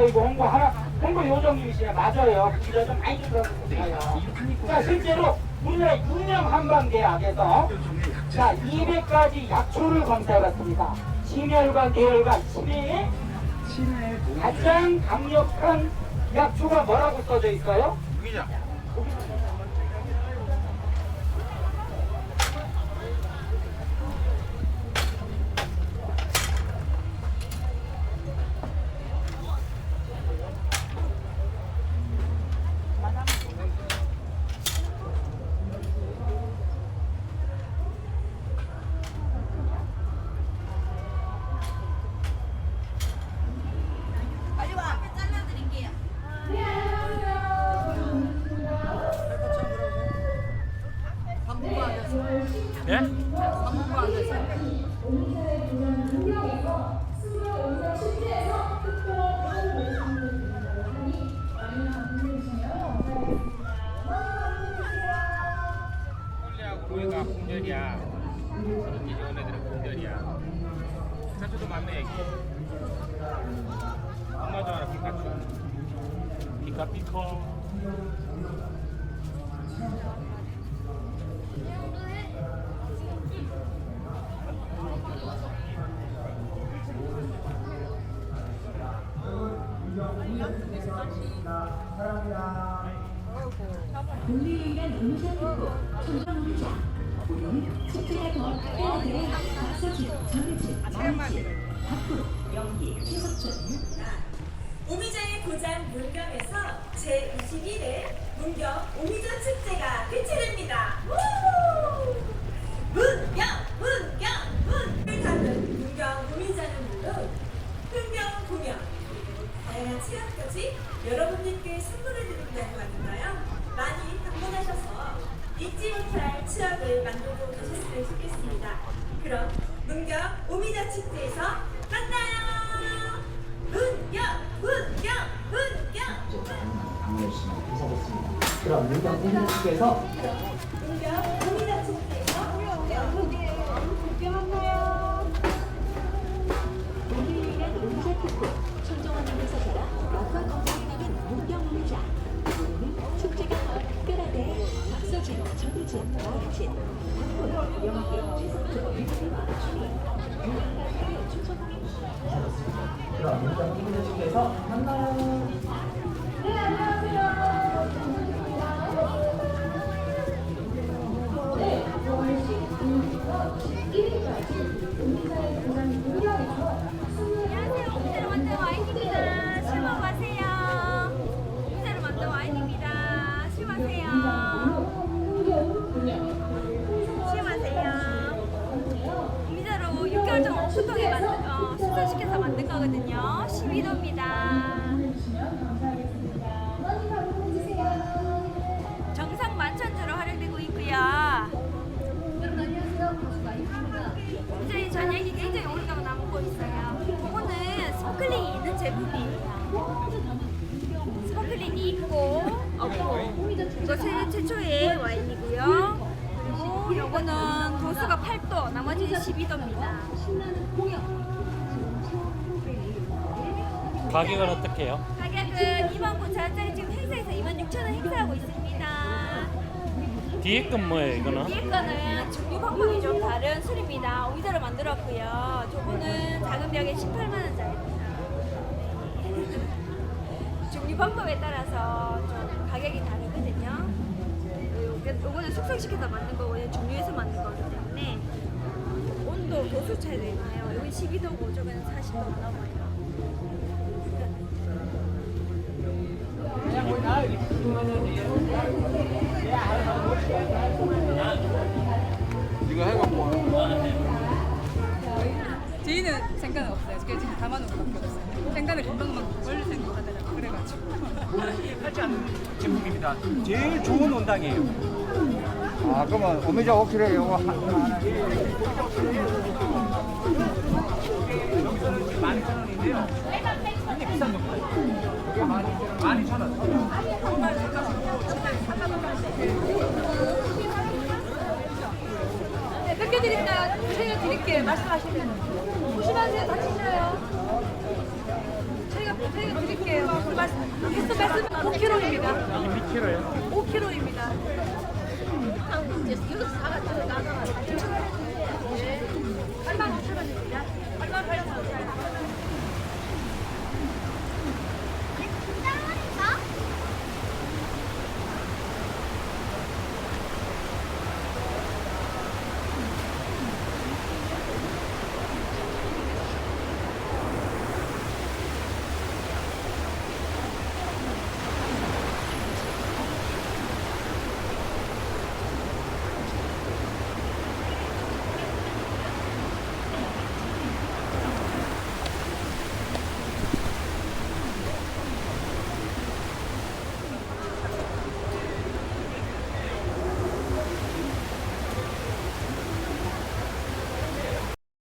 아이고 홍보 하나 홍보 요정님이시네 맞아요. 기자 좀 많이 들어주세요. 자 실제로 우리나라 유명 한방대학에서 자 200가지 약초를 검사해봤습니다. 심혈관, 뇌혈관, 치매에 가장 강력한 약초가 뭐라고 써져 있어요? 빨리 예? 로이가 게 좋은 애들은 공전이야. 피카츄도 맞네 애기. 엄마도 알아 피카츄. 피카 피커. 듣고 청정 의무자 우리는 숙제가 더 특별하게 박서진, 정혜진, 마이진, 박구로, 영기, 최석준 오미자의 고장 문경에서 제21회 문경 오미자 축제가 개최됩니다. 체험까지 여러분들께 선물해 드린다고 하니까요. 많이 방문하셔서 잊지 못할 추억을 만들고 가셨으면 좋겠습니다. 그럼 문경 오미자 축제에서 만나요. 문경, 문경, 문경. 인사했습니다. 그럼 문경 문경 그럼 문경 공주께서 만나요. 안녕하세요. 어, 숙성시켜서 만든 거거든요. 12도입니다. 정상 만천주로 활용되고 있고요. 굉장히 전략이 굉장히 오랫동안 남고 있어요. 이거는 스포클링이 있는 제품이에요. 스포클링이 있고 없고 이거 세계 최초의 와인이고요. 이거는 도수가 8도, 나머지는 12도입니다. 가격은 어떻게 해요? 가격은 29,000원짜리 지금 행사에서 26,000원 행사하고 있습니다. 뒤에 건 뭐예요 이거는? 뒤에 거는 종류 방법이 좀 다른 술입니다. 오미자로 만들었고요. 저거는 작은 병에 18만 원짜리입니다. 종류 방법에 따라서 좀 가격이 다르거든요. 요거- 요거는 숙성시켜서 만든 거고요. 종류에서 만든 거기 때문에 온도, 도수 차이도 있나요? 여기 12도고 저거는 40도가 넘어요. 생각은 없어요. 그냥 지금 담아놓은 것밖에 없어요. 생각을 금방금방 걸릴 생각 하더라고 그래가지고. 하지 않는 제품입니다. 제일 좋은 원당이에요. 아, 그러면 오미자 5kg 요거. 여기서는 12,000원인데요. 굉장히 비싼 정도예요. 이게 12,000원. 네, 몇개 드릴까요? 드릴게요. 말씀하시면. 조심하세요. 다치셔요. 저희가 저희가 드릴게요. 그 말씀 그 말씀 5kg입니다. 2kg요? 5kg입니다. 한국 음. 아, 이제 여기서 사가지고